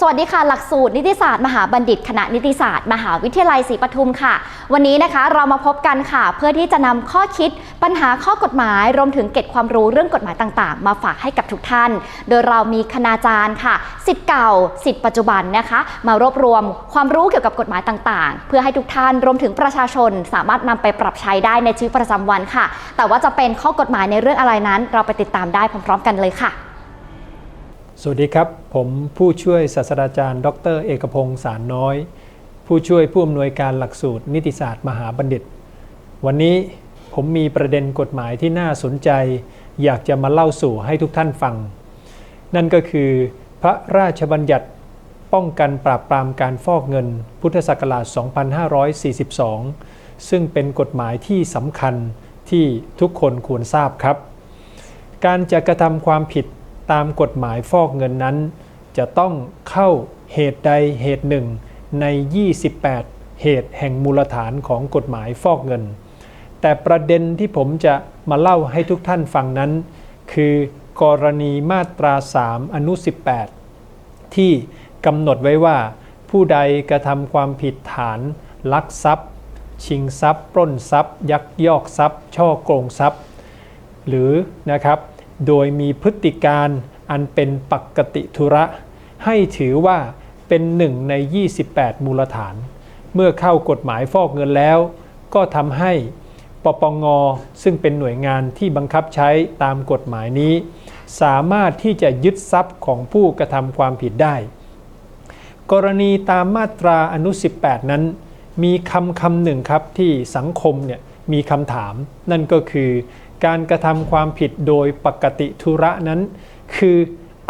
สวัสดีค่ะ หลักสูตรนิติศาสตร์มหาบัณฑิต คณะนิติศาสตร์ มหาวิทยาลัยศรีปทุมค่ะ วันนี้นะคะเรามาพบกันค่ะ เพื่อที่จะนำข้อคิดปัญหาข้อกฎหมาย รวมถึงเกร็ดความรู้เรื่องกฎหมายต่างๆ มาฝากให้กับทุกท่าน โดยเรามีคณาจารย์ค่ะสิทธิ์เก่าสิทธิ์ปัจจุบันนะคะ มารวบรวมความรู้เกี่ยวกับกฎหมายต่างๆ เพื่อให้ทุกท่านรวมถึงประชาชน สามารถนำไปปรับใช้ได้ในชีวิตประจำวันค่ะ แต่ว่าจะเป็นข้อกฎหมายในเรื่องอะไรนั้น เราไปติดตามได้พร้อม ๆ กันเลยค่ะ สวัสดีครับ ผมผู้ช่วยศาสตราจารย์ ดร เอกพงษ์สารน้อย ผู้ช่วยผู้อำนวยการหลักสูตร นิติศาสตร์มหาบัณฑิต วันนี้ผมมีประเด็นกฎหมายที่น่าสนใจ อยากจะมาเล่าสู่ให้ทุกท่านฟัง นั่นก็คือพระราชบัญญัติป้องกันปราบปรามการฟอกเงิน พุทธศักราช 2542 ซึ่งเป็นกฎหมายที่สำคัญที่ทุกคนควรทราบครับ การจะกระทำความผิด ตามกฎหมายฟอกเงินนั้น จะต้องเข้าเหตุใดเหตุหนึ่งใน 28 เหตุแห่งมูลฐานของกฎหมายฟอกเงิน แต่ประเด็นที่ผมจะมาเล่าให้ทุกท่านฟังนั้น คือกรณีมาตรา 3 อนุ 18 ที่กำหนดไว้ว่า ผู้ใดกระทำความผิดฐานลักทรัพย์ ชิงทรัพย์ ปล้นทรัพย์ ยักยอกทรัพย์ ช่อโกงทรัพย์ หรือนะครับ โดยมีพฤติการอันเป็นปกติธุระ ให้ถือว่าเป็นหนึ่งใน 28 มูลฐาน เมื่อเข้ากฎหมายฟอกเงินแล้ว ก็ทำให้ปปงซึ่งเป็นหน่วยงานที่บังคับใช้ตามกฎหมายนี้ สามารถที่จะยึดทรัพย์ของผู้กระทำความผิดได้ กรณีตามมาตราอนุ 18 นั้น มีคำคำหนึ่งครับที่สังคมเนี่ยมีคำถาม นั่นก็คือ การกระทำความผิดโดยปกติธุระนั้น คือ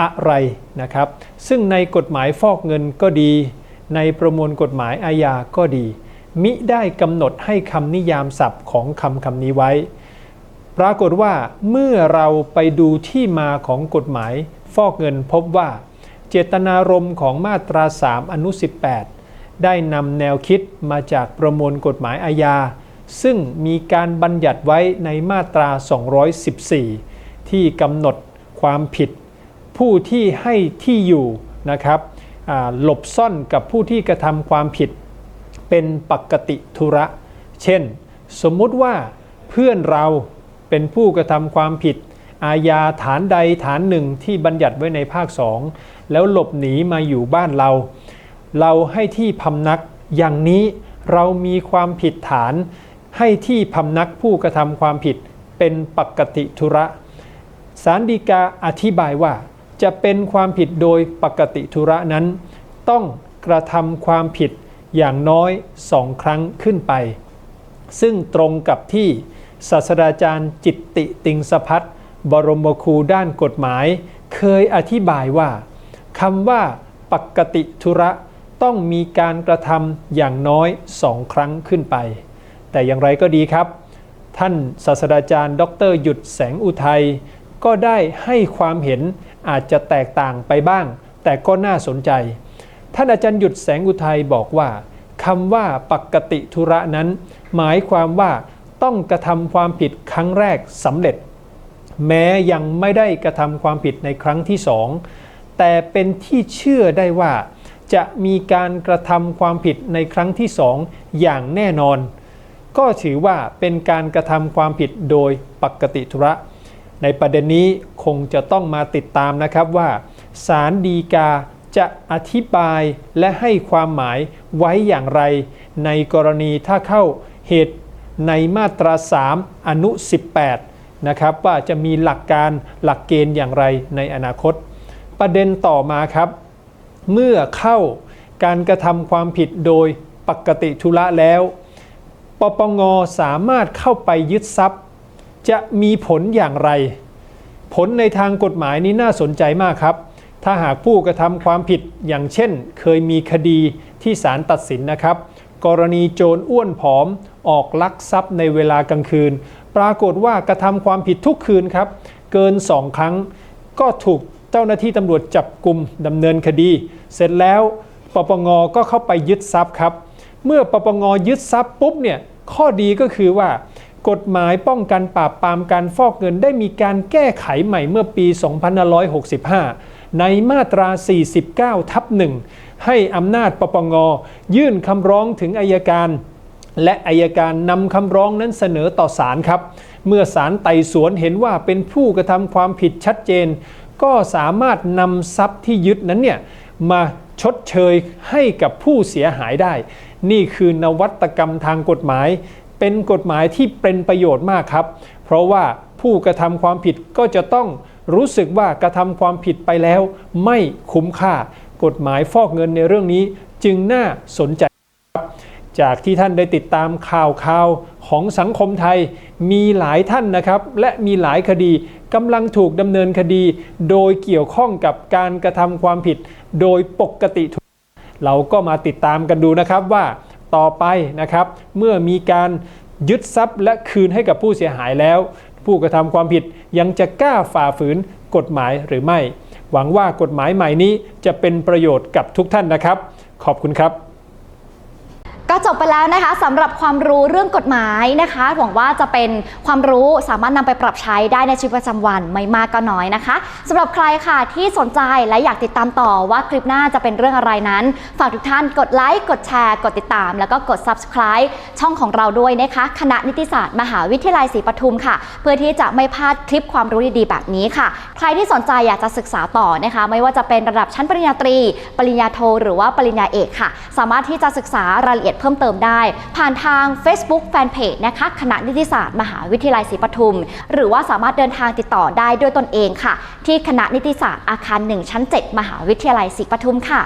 อะไรนะครับ ซึ่งในกฎหมายฟอกเงินก็ดี ในประมวลกฎหมายอาญาก็ดี มิได้กำหนดให้คำนิยามศัพท์ของคำคำนี้ไว้ ปรากฏว่าเมื่อเราไปดูที่มาของกฎหมายฟอกเงินพบว่า เจตนารมณ์ของมาตรา 3 อนุ 18 ได้นำแนวคิดมาจากประมวลกฎหมายอาญา ซึ่งมีการบัญญัติไว้ในมาตรา 214 ที่กำหนดความผิด ผู้ที่ให้ที่อยู่นะครับหลบซ่อนกับผู้ที่กระทำความผิด เป็นปกติธุระ เช่น สมมุติว่าเพื่อนเราเป็นผู้กระทำความผิด อาญาฐานใดฐานหนึ่งที่บัญญัติไว้ในภาคสองแล้วหลบหนีมาอยู่บ้านเรา เราให้ที่พำนักอย่างนี้เรามีความผิดฐาน ให้ที่พำนักผู้กระทำความผิดเป็นปกติธุระสารดีกาอธิบายว่า จะเป็นความผิดโดยปกติธุระนั้น ต้องกระทำความผิดอย่างน้อยสองครั้งขึ้นไป ซึ่งตรงกับที่ศาสตราจารย์จิตติติงสพัฒบรมครูด้านกฎหมาย เคยอธิบายว่าคำว่าปกติธุระต้องมีการกระทำอย่างน้อยสองครั้งขึ้นไป แต่อย่างไรก็ดีครับ ท่านศาสตราจารย์ ดร หยุดแสงอุทัยก็ได้ให้ความเห็นอาจจะแตกต่างไปบ้าง แต่ก็น่าสนใจ ท่านอาจารย์หยุดแสงอุทัยบอกว่าคำว่าปกติธุระนั้น หมายความว่าต้องกระทำความผิดครั้งแรกสำเร็จ แม้ยังไม่ได้กระทำความผิดในครั้งที่สองแต่เป็นที่เชื่อได้ว่า จะมีการกระทำความผิดในครั้งที่สองอย่างแน่นอน ก็ถือว่าเป็นการกระทำความผิดโดยปกติธุระ ในประเด็นนี้คงจะต้องมาติดตามนะครับว่าศาลดีกาจะอธิบายและให้ความหมายไว้อย่างไร ในกรณีถ้าเข้าเหตุในมาตรา 3 อนุ 18 นะครับ ว่าจะมีหลักการหลักเกณฑ์อย่างไรในอนาคต ประเด็นต่อมาครับ เมื่อเข้าการกระทำความผิดโดยปกติธุระแล้ว ปปงสามารถเข้าไปยึดทรัพย์ จะมีผลอย่างไร ผลในทางกฎหมายนี้น่าสนใจมากครับ ถ้าหากผู้กระทำความผิดอย่างเช่น เคยมีคดีที่ศาลตัดสินนะครับ กรณีโจรอ้วนผอมออกลักทรัพย์ในเวลากลางคืน ปรากฏว่ากระทำความผิดทุกคืนครับ เกินสองครั้ง ก็ถูกเจ้าหน้าที่ตำรวจจับกลุ่มดำเนินคดี เสร็จแล้วปปงก็เข้าไปยึดทรัพย์ครับ เมื่อปปงยึดทรัพย์ปุ๊บเนี่ยข้อดีก็คือว่ากฎหมายป้องกันปราบปรามการฟอกเงินได้มีการแก้ไขใหม่เมื่อปี 2565 ในมาตรา 49 ทับหนึ่งให้อำนาจปปงยื่นคำร้องถึงอายการ และอายการนำคำร้องนั้นเสนอต่อศาลครับ เมื่อศาลไต่สวนเห็นว่าเป็นผู้กระทำความผิดชัดเจน ก็สามารถนำทรัพย์ที่ยึดนั้นเนี่ยมาชดเชยให้กับผู้เสียหายได้ นี่คือนวัตกรรมทางกฎหมาย เป็นกฎหมายที่เป็นประโยชน์มากครับ เพราะว่าผู้กระทำความผิดก็จะต้องรู้สึกว่ากระทำความผิดไปแล้ว ไม่คุ้มค่า กฎหมายฟอกเงินในเรื่องนี้จึงน่าสนใจครับจากที่ท่านได้ติดตามข่าวข่าวของสังคมไทย มีหลายท่านนะครับ และมีหลายคดีกำลังถูกดำเนินคดี โดยเกี่ยวข้องกับการกระทำความผิด โดยปกติ เราก็มาติดตามกันดูนะครับว่าต่อไปนะครับ เมื่อมีการยึดทรัพย์และคืนให้กับผู้เสียหายแล้ว ผู้กระทำความผิดยังจะกล้าฝ่าฝืนกฎหมายหรือไม่ หวังว่ากฎหมายใหม่นี้จะเป็นประโยชน์กับทุกท่านนะครับ ขอบคุณครับ ก็จบไปแล้วนะคะสำหรับความรู้เรื่องกฎหมายนะคะ หวังว่าจะเป็นความรู้สามารถนำไปปรับใช้ได้ในชีวิตประจำวันไม่มากก็น้อยนะคะสำหรับใครค่ะที่สนใจและอยากติดตามต่อว่าคลิปหน้าจะเป็นเรื่องอะไรนั้น ฝากทุกท่านกดไลค์กดแชร์ กดติดตาม แล้วก็กด subscribe ช่องของเราด้วยนะคะคณะนิติศาสตร์ มหาวิทยาลัยศรีปทุมค่ะ เพื่อที่จะไม่พลาดคลิปความรู้ดีๆแบบนี้ค่ะ ใครที่สนใจอยากจะศึกษาต่อนะคะ ไม่ว่าจะเป็นระดับชั้นปริญญาตรี ปริญญาโท หรือว่าปริญญาเอกค่ะ สามารถที่จะศึกษารายละเอียดเพิ่มเติมได้ ผ่านทาง Facebook Fanpage นะคะคณะนิติศาสตร์ มหาวิทยาลัยศรีปทุม หรือว่าสามารถเดินทางติดต่อได้ด้วยตนเองค่ะ ที่คณะนิติศาสตร์อาคาร 1 ชั้น 7 มหาวิทยาลัยศรีปทุมค่ะ